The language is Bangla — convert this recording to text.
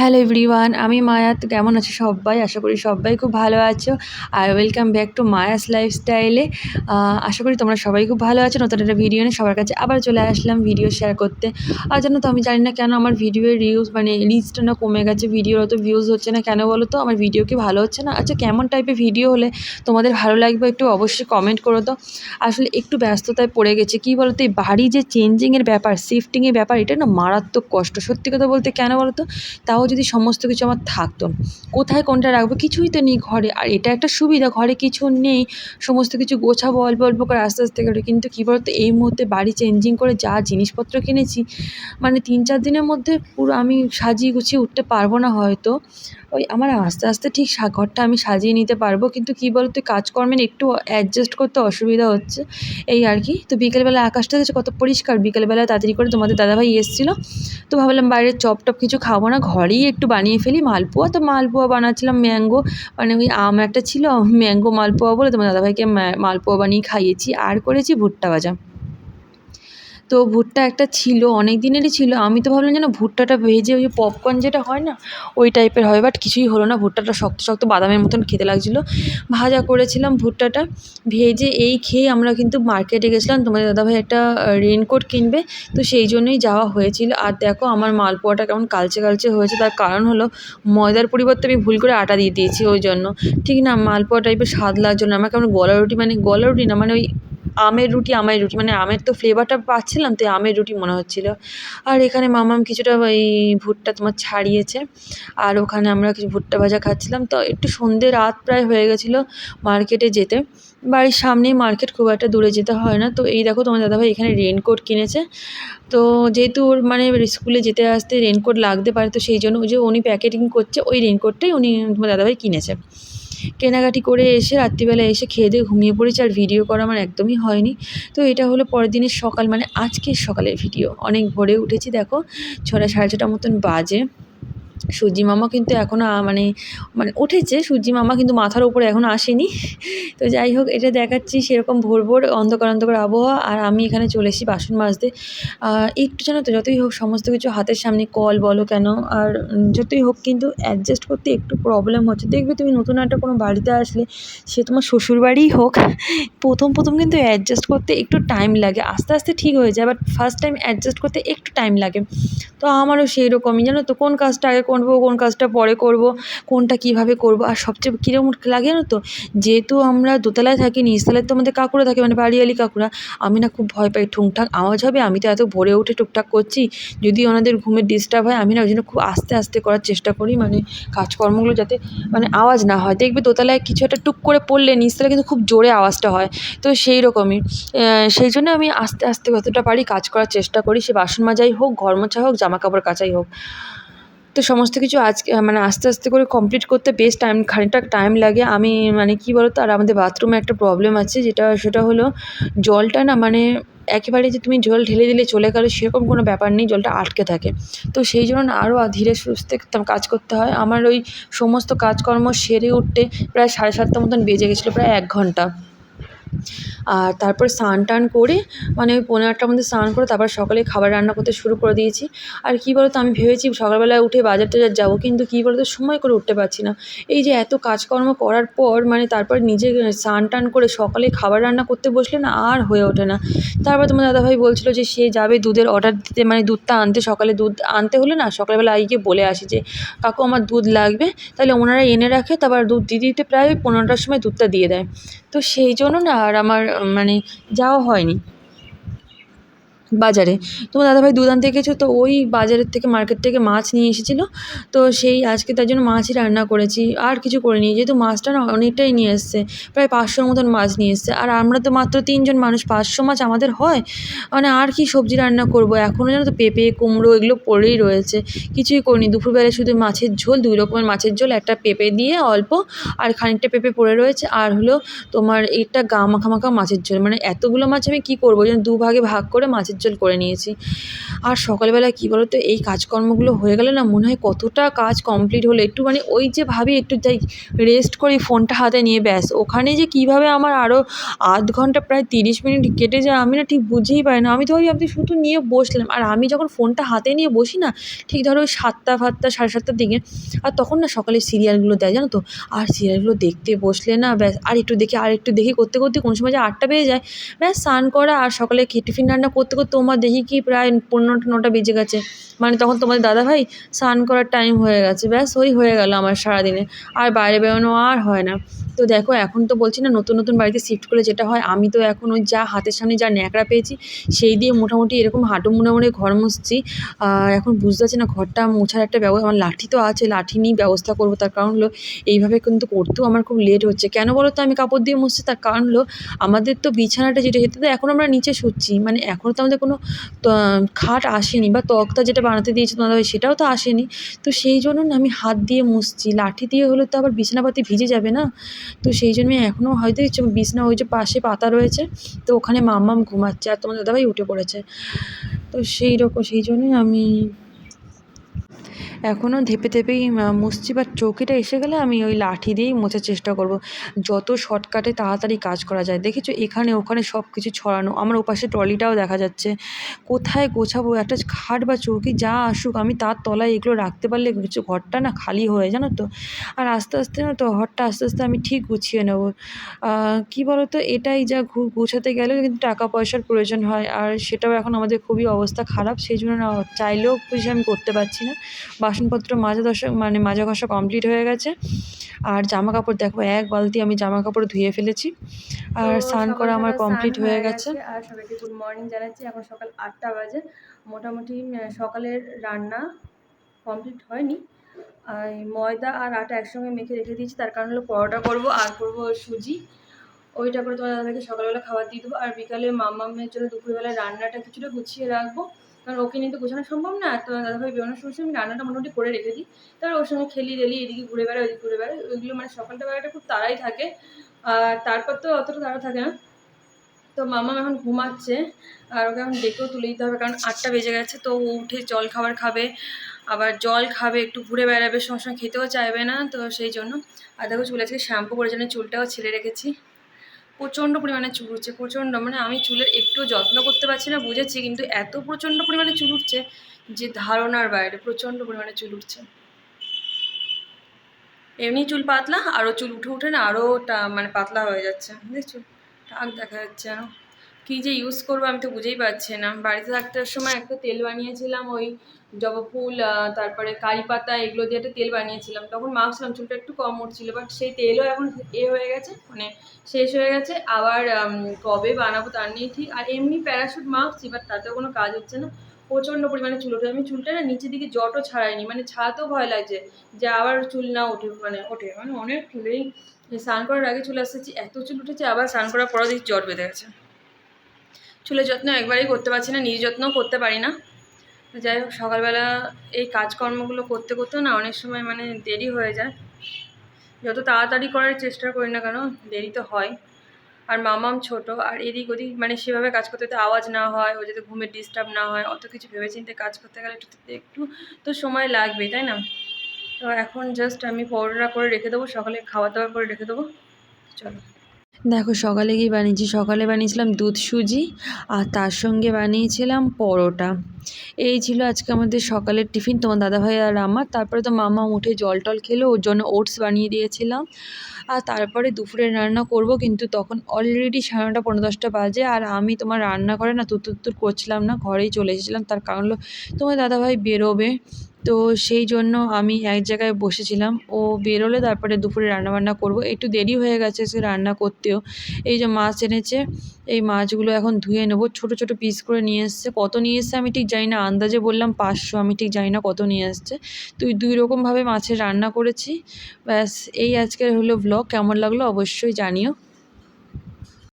হ্যালো এভরিওয়ান আমি মায়া, তো কেমন আছো সবাই? আশা করি সবাই খুব ভালো আছো। আর ওয়েলকাম ব্যাক টু মায়াস লাইফস্টাইলে আশা করি তোমরা সবাই খুব ভালো আছো। নতুন একটা ভিডিও নিয়ে সবার কাছে আবার চলে আসলাম ভিডিও শেয়ার করতে। আর জানো তো, আমি জানি না কেন আমার ভিডিওর রিউজ মানে রিচটা না কমে গেছে ভিডিওর অত ভিউজ হচ্ছে না। কেন বলো তো, আমার ভিডিও কি ভালো হচ্ছে না? আচ্ছা কেমন টাইপের ভিডিও হলে তোমাদের ভালো লাগবে একটু অবশ্যই কমেন্ট করো তো। আসলে একটু ব্যস্ততায় পড়ে গেছে। কী বলো তো এই বাড়ি যে চেঞ্জিংয়ের ব্যাপার শিফটিংয়ের ব্যাপার, এটা না মারাত্মক কষ্ট। সত্যি কথা বলতে কেন বলো তো তাও যদি সমস্ত কিছু আমার থাকতো। কোথায় কোনটা রাখব? কিছুই তো নেই ঘরে। আর এটা একটা সুবিধা, ঘরে কিছু নেই। সমস্ত কিছু গোছাবো, অল্প অল্প করে আস্তে আস্তে করে। কিন্তু কী বলতো, এই মুহূর্তে বাড়ি চেঞ্জিং করে যা জিনিসপত্র কিনেছি মানে তিন চার দিনের মধ্যে পুরো আমি সাজিয়ে গুছিয়ে উঠতে পারব না হয়তো। ওই আমার আস্তে আস্তে ঠিক ঘরটা আমি সাজিয়ে নিতে পারব। কিন্তু কী বলতো কাজকর্মের একটু অ্যাডজাস্ট করতে অসুবিধা হচ্ছে। এই আর কি। তো বিকেলবেলা আকাশটা দেখছ কত পরিষ্কার। বিকেলবেলা তাড়াতাড়ি করে তোমাদের দাদাভাই এসেছিল। তো ভাবলাম বাইরের চপ টপ কিছু খাব না, ঘরেই একটু বানিয়ে ফেলি। মালপোয়া, তো মালপোয়া বানাচ্ছিলাম, ম্যাঙ্গো। মানে ওই আম একটা ছিল, ম্যাঙ্গো মালপোয়া বলে তোমার দাদাভাইকে মালপোয়া বানিয়ে খাইয়েছি। আর করেছি ভুট্টা ভাজা। তো ভুট্টা একটা ছিল অনেক দিনেরই ছিল। আমি তো ভাবলাম যেন ভুট্টাটা ভেজে ওই পপকর্ন যেটা হয় না, ওই টাইপের হয় বাট কিছুই হলো না। ভুট্টাটা শক্ত শক্ত বাদামের মতন খেতে লাগছিল। ভাজা করেছিলাম ভুট্টাটা। ভেজে এই খেয়ে আমরা কিন্তু মার্কেটে গেছিলাম। তোমাদের দাদাভাই একটা রেনকোট কিনবে। তো সেই জন্যই যাওয়া হয়েছিল। আর দেখো আমার মালপোয়াটা কেমন কালচে কালচে হয়েছে। তার কারণ হলো ময়দার পরিবর্তে আমি ভুল করে আটা দিয়ে দিয়েছি ওই জন্য। ঠিক না? মালপোয়া টাইপের স্বাদ লাগছে না। আমার কেমন গলা রুটি মানে গলা রুটি না মানে ওই আমের রুটি আমের রুটি মানে আমের তো ফ্লেভারটা পাচ্ছিলাম তাই আমের রুটি মনে হচ্ছিল। আর এখানে মামাম কিছুটা ওই ভুট্টা তোমার ছাড়িয়েছে, আর ওখানে আমরা কিছু ভুট্টা ভাজা খাচ্ছিলাম। তো একটু সন্ধে রাত প্রায় হয়ে গেছিল মার্কেটে যেতে। বাড়ির সামনেই মার্কেট খুব একটা দূরে যেতে হয় না। তো এই দেখো তোমার দাদাভাই এখানে রেনকোট কিনেছে। তো যেহেতু ওর মানে স্কুলে যেতে আসতে রেনকোট লাগতে পারে, তো সেই জন্য ওই যে উনি প্যাকেটিং করছে, ওই রেনকোটটাই উনি তোমার দাদাভাই কিনেছে। কেনাকাটি করে এসে রাত্রিবেলা এসে খেয়ে দিয়ে ঘুমিয়ে পড়েছি আর ভিডিও করা আমার একদমই হয়নি। তো এটা হলো পরের দিনের সকাল মানে আজকের সকালের ভিডিও অনেক ভোরে উঠেছি, দেখো, ছটা সাড়ে ছটা মতন বাজে। সূর্যি মামা কিন্তু এখনও মানে মানে উঠেছে। সূর্যি মামা কিন্তু মাথার উপরে এখনও আসেনি। তো যাই হোক, এটা দেখাচ্ছি সেরকম ভোর ভোর অন্ধকার অন্ধকার আবহাওয়া। আর আমি এখানে চলে এসেছি বাসন মাজতে। একটু জানো তো যতই হোক, সমস্ত কিছু হাতের সামনে কল বলো কেন, আর যতই হোক কিন্তু অ্যাডজাস্ট করতে একটু প্রবলেম হচ্ছে। দেখবে তুমি নতুন একটা কোনো বাড়িতে আসলে, সে তোমার শ্বশুরবাড়িই হোক, প্রথম প্রথম কিন্তু অ্যাডজাস্ট করতে একটু টাইম লাগে। আস্তে আস্তে ঠিক হয়ে যায় বাট ফার্স্ট টাইম অ্যাডজাস্ট করতে একটু টাইম লাগে। তো আমারও সেই রকমই জানো তো, কোন কাজটা আগে করব, কোন কাজটা পরে করব, কোনটা কীভাবে করব, আর সবচেয়ে কীরকম লাগে জানো তো? যেহেতু আমরা দোতলায় থাকি, নিচতলায় তো আমাদের কাকুরা থাকে মানে বাড়িয়ালি কাকুরা, আমি না খুব ভয় পাই ঠুংঠাক আওয়াজ হবে, আমি তো এত ভোরে উঠে টুকটাক করছি, যদি ওনাদের ঘুমের ডিস্টার্ব হয়, আমি না ওই জন্য খুব আস্তে আস্তে করার চেষ্টা করি মানে কাজকর্মগুলো যাতে মানে আওয়াজ না হয়। দেখবে দোতলায় কিছু একটা টুক করে পড়লে, নিচতলায় কিন্তু খুব জোরে আওয়াজটা হয়। তো সেই রকমই। সেই জন্য আমি আস্তে আস্তে যতটা পারি কাজ করার চেষ্টা করি, সে বাসন মাজাই হোক, ঘর মোছা হোক জামা কাপড় কাচাই হোক। তো সমস্ত কিছু আজকে মানে আস্তে আস্তে করে কমপ্লিট করতে বেশ টাইম খানিকটা টাইম লাগে। আমি মানে কী বলো তো আর আমাদের বাথরুমে একটা প্রবলেম আছে, যেটা, সেটা হলো জলটা না মানে একেবারে যে তুমি জল ঢেলে দিলে চলে গেলো, সেরকম কোনো ব্যাপার নেই, জলটা আটকে থাকে। তো সেই জন্য আরও ধীরে সুস্থে কাজ করতে হয়। আমার ওই সমস্ত কাজকর্ম সেরে উঠতে প্রায় সাড়ে সাতটা মতন বেজে গেছিল, প্রায় এক ঘণ্টা। আর তারপর স্নান টান করে মানে ওই পনেরো আটটার মধ্যে স্নান করে তারপর সকালে খাবার রান্না করতে শুরু করে দিয়েছি। আর কী বলো তো আমি ভেবেছি সকালবেলায় উঠে বাজার টাজার যাব, কিন্তু কী বলো তো সময় করে উঠতে পারছি না। এই যে এত কাজকর্ম করার পর মানে তারপর নিজে স্নান টান করে সকালে খাবার রান্না করতে বসলে না আর হয়ে ওঠে না। তারপর তোমার দাদাভাই বলছিলো যে, সে যাবে দুধের অর্ডার দিতে মানে দুধটা আনতে, সকালে দুধ আনতে হলে না সকালবেলা আইকে বলে আসি যে, কাকু আমার দুধ লাগবে, তাহলে ওনারা এনে রাখে, তারপর দুধ দিতে দিতে প্রায় পনেরোটার সময় দুধটা দিয়ে দেয়। তো সেই জন্য না আর আমার মানে যাওয়া হয়নি। বাজারে। তোমার দাদাভাই আনতে গেছে তো ওই বাজারের থেকে, মার্কেট থেকে মাছ নিয়ে এসেছিল। তো সেই, আজকে তার জন্য মাছই রান্না করেছি, আর কিছু করিনি। যেহেতু মাছটা না অনেকটাই নিয়ে এসছে, প্রায় পাঁচশোর মতন মাছ নিয়ে এসছে। আর আমরা তো মাত্র তিনজন মানুষ, পাঁচশো মাছ আমাদের হয়? মানে আর কি সবজি রান্না করব? এখনও জানো তো পেঁপে, কুমড়ো এগুলো পড়েই রয়েছে। কিছুই করিনি। দুপুরবেলায় শুধু মাছের ঝোল, দুই রকমের মাছের ঝোল, একটা পেঁপে দিয়ে অল্প, আর খানিকটা পেঁপে পড়ে রয়েছে। আর হলো তোমার এটা গা মাখা মাখা মাছের ঝোল। মানে এতগুলো মাছ আমি কী করব? যেন দুভাগে ভাগ করে মাছের উজ্জ্বল করে নিয়েছি। আর সকালবেলা কী বলো তো এই কাজকর্মগুলো হয়ে গেলে না মনে হয় কতটা কাজ কমপ্লিট হলো। একটু মানে ওই যে ভাবি, একটু যাই রেস্ট করি ফোনটা হাতে নিয়ে ব্যাস। ওখানে যে কীভাবে আমার আরও আধ ঘণ্টা, প্রায় তিরিশ মিনিট কেটে যায়, আমি না ঠিক বুঝেই পারি না। আমি তো ভাবি আপনি শুধু নিয়ে বসলাম। আর আমি যখন ফোনটা হাতে নিয়ে বসি না, ঠিক ধরো ওই সাতটা, ফাতটা, সাড়ে সাতটার দিকে, আর তখন না সকালে সিরিয়ালগুলো দেয়, জানো তো? আর সিরিয়ালগুলো দেখতে বসলে না ব্যাস, আর একটু দেখি, আর একটু দেখি করতে করতে কোনো সময় যে আটটা বেজে যায়, ব্যাস স্নান করা, আর সকালে টিফিন রান্না করতে করতে তোমার দেখি কি প্রায় পনেরোটা নটা বেজে গেছে। মানে তখন তোমাদের দাদাভাই স্নান করার টাইম হয়ে গেছে। ব্যাস ওই হয়ে গেল আমার সারাদিনে। আর বাইরে বেরোনো আর হয় না। তো দেখো, এখন তো বলছি না, নতুন নতুন বাড়িতে শিফট করলে যেটা হয়, আমি তো এখন ওই যা হাতের সামনে যা ন্যাকড়া পেয়েছি, সেই দিয়ে মোটামুটি এরকম হাঁটু মুড়ে মুড়ে ঘর আর এখন বুঝতে পারছি না, ঘরটা মোছার একটা ব্যবস্থা, আমার লাঠি তো আছে, লাঠি নিয়েই ব্যবস্থা করব, তার কারণ হলো এইভাবে কিন্তু করতেও আমার খুব লেট হচ্ছে। কেন বলো তো, আমি কাপড় দিয়ে মুছছি, তার কারণ হলো আমাদের তো বিছানাটা যেটা যেটা তো এখন আমরা নিচে শুচ্ছি। মানে এখনও তো আমাদের কোনো খাট আসেনি বা তক্তা যেটা বানাতে দিয়েছে তোমাদের সেটাও তো আসেনি। তো সেই জন্য না আমি হাত দিয়ে মুছছি, লাঠি দিয়ে হলে তো আবার বিছানাপাতি ভিজে যাবে না। তো সেই জন্যই এখনও হয়তো ইচ্ছে বিছনা ওই যে পাশে পাতা রয়েছে, তো ওখানে মাম মাম ঘুমাচ্ছে আর তোমার দাদাভাই উঠে পড়েছে। তো সেই রকম, সেই জন্যই আমি এখনও ধেপে ধেপেই মুছছি বাট চৌকিটা এসে গেলে আমি ওই লাঠি দিয়েই মোছার চেষ্টা করব। যত শর্টকাটে তাড়াতাড়ি কাজ করা যায়। দেখেছ, এখানে ওখানে সব কিছু ছড়ানো। আমার ওপাশে ট্রলিটাও দেখা যাচ্ছে। কোথায় গোছাবো? একটা খাট বা চৌকি যা আসুক, আমি তার তলায় এগুলো রাখতে পারলে কিছু ঘরটা না খালি হয়ে, জানো তো? আর আস্তে আস্তে না তো ঘরটা আস্তে আস্তে আমি ঠিক গুছিয়ে নেব। কী বলো তো এটাই যা গুছাতে গেলেও কিন্তু টাকা পয়সার প্রয়োজন হয়। আর সেটাও এখন আমাদের খুবই অবস্থা খারাপ। সেই জন্য চাইলেও কিছু আমি করতে পারছি না। বাসনপত্র মাজা ধসা মানে মাজা ঘষা কমপ্লিট হয়ে গেছে। আর জামা কাপড় দেখো এক বালতি আমি জামা কাপড় ধুয়ে ফেলেছি। আর স্নান করা আমার কমপ্লিট হয়ে গেছে। আর সবাইকে গুড মর্নিং জানাচ্ছি। এখন সকাল আটটা বাজে। মোটামুটি সকালের রান্না কমপ্লিট হয়নি। আর ময়দা আর আটা একসঙ্গে মেখে রেখে দিয়েছি। তার কারণ হলো পরোটা করব আর করব সুজি। ওইটা করে তোমার দাদাকে সকালবেলা খাবার দিয়ে দেবো। আর বিকালে মামামের জন্য দুপুরবেলা রান্নাটা কিছুটা গুছিয়ে রাখব। কারণ ওকে নিয়ে তো গোছানো সম্ভব না। তো দাদাভাই বেরোনোর সময় আমি রান্নাটা মোটামুটি করে রেখে দিই। তারপর ওর সঙ্গে খেলি দেলি, এদিকে ঘুরে বেড়ায় ওইদিকে ঘুরে বেড়ায় ওইগুলো মানে সকালটা বেলাটা খুব তাড়াই থাকে। আর তারপর তো অতটা তাড়া থাকে না। তো মামা এখন ঘুমাচ্ছে, আর ওকে এখন ডেকেও তুলে দিতে হবে কারণ আটটা বেজে গেছে। তো ও উঠে জল খাবার খাবে, আবার জল খাবে, একটু ঘুরে বেড়াবে, সঙ্গে খেতেও চাইবে না। তো সেই জন্য। আর দেখো চুল আজকে শ্যাম্পু করে জন্য চুলটাও ছেড়ে রেখেছি। প্রচণ্ড পরিমাণে চুল উঠছে, প্রচণ্ড মানে আমি চুলের একটু যত্ন করতে পারছি না, বুঝেছি, কিন্তু এত প্রচণ্ড পরিমাণে চুল উঠছে যে ধারণার বাইরে প্রচণ্ড পরিমাণে চুল উঠছে। এমনি চুল পাতলা, আরও চুল উঠে উঠে না আরও মানে পাতলা হয়ে যাচ্ছে দেখছ টাক দেখা যাচ্ছে আরও কী যে ইউজ করব আমি তো বুঝেই পারছি না। বাড়িতে থাকতে সময় একটা তেল বানিয়েছিলাম, ওই জবা ফুল তারপরে কারি পাতা, এগুলো দিয়ে একটা তেল বানিয়েছিলাম। তখন মাখছিলাম চুলটা একটু কম উঠছিলো বাট সেই তেলও এখন এ হয়ে গেছে মানে শেষ হয়ে গেছে। আবার কবে বানাবো তার নিয়ে ঠিক। আর এমনি প্যারাশুট মাখছি বাট তাতেও কোনো কাজ হচ্ছে না। প্রচণ্ড পরিমাণে চুল ওঠে। আমি চুলটা না নিচের দিকে জটও ছাড়াইনি মানে ছাড়াতেও ভয় লাগছে যে আবার চুল না ওঠে মানে ওঠে। মানে অনেক চুলেই স্নান করার আগে চুল আসতেছি, এত চুল উঠেছে, আবার স্নান করার পরও দেখি জট বেঁধে গেছে। চুলের যত্ন একবারেই করতে পারছি না, নিজের যত্নও করতে পারি না। যাই হোক, সকালবেলা এই কাজকর্মগুলো করতে করতেও না অনেক সময় মানে দেরি হয়ে যায়। যত তাড়াতাড়ি করার চেষ্টা করি না কেন, দেরি তো হয়। আর মামাম ছোট, আর এদিক ওদিক মানে সেভাবে কাজ করতে আওয়াজ না হয় ও যাতে ঘুমের ডিস্টার্ব না হয়, অত কিছু ভেবেচিন্তে কাজ করতে গেলে একটু একটু তো সময় লাগবে, তাই না? তো এখন জাস্ট আমি পরোটা করে রেখে দেবো, সকালে খাওয়া দাওয়া করে রেখে দেবো, চলো। দেখো সকালে কি বানিয়েছি? সকালে বানিয়েছিলাম দুধ সুজি আর তার সঙ্গে বানিয়েছিলাম পরোটা। এই ছিল আজকে আমাদের সকালের টিফিন। তোমার দাদাভাই আর আমার। তারপরে তো মামা উঠে জল টল খেলো, ওর জন্য ওটস বানিয়ে দিয়েছিলাম। আর তারপরে দুপুরে রান্না করব, কিন্তু তখন অলরেডি সাড়ে নটা পনেরো দশটা বাজে। আর আমি তোমার রান্না করে না তুতুর করছিলাম না, ঘরেই চলে এসেছিলাম। তার কারণ হলো তোমার দাদাভাই বেরোবে। তো সেই জন্য আমি এক জায়গায় বসেছিলাম। ও বেরোলে তারপরে দুপুরে রান্নাবান্না করব। একটু দেরি হয়ে গেছে সে রান্না করতেও। এই যে মাছ এনেছে, এই মাছগুলো এখন ধুয়ে নেব। ছোটো ছোটো পিস করে নিয়ে এসছে। কত নিয়ে এসছে আমি ঠিক জানি না। আন্দাজে বললাম পাঁচশো, আমি ঠিক জানি না কত নিয়ে আসছে তুই দুই রকমভাবে মাছের রান্না করেছি। ব্যাস, এই আজকের হলো ব্লগ কেমন লাগল অবশ্যই জানিও।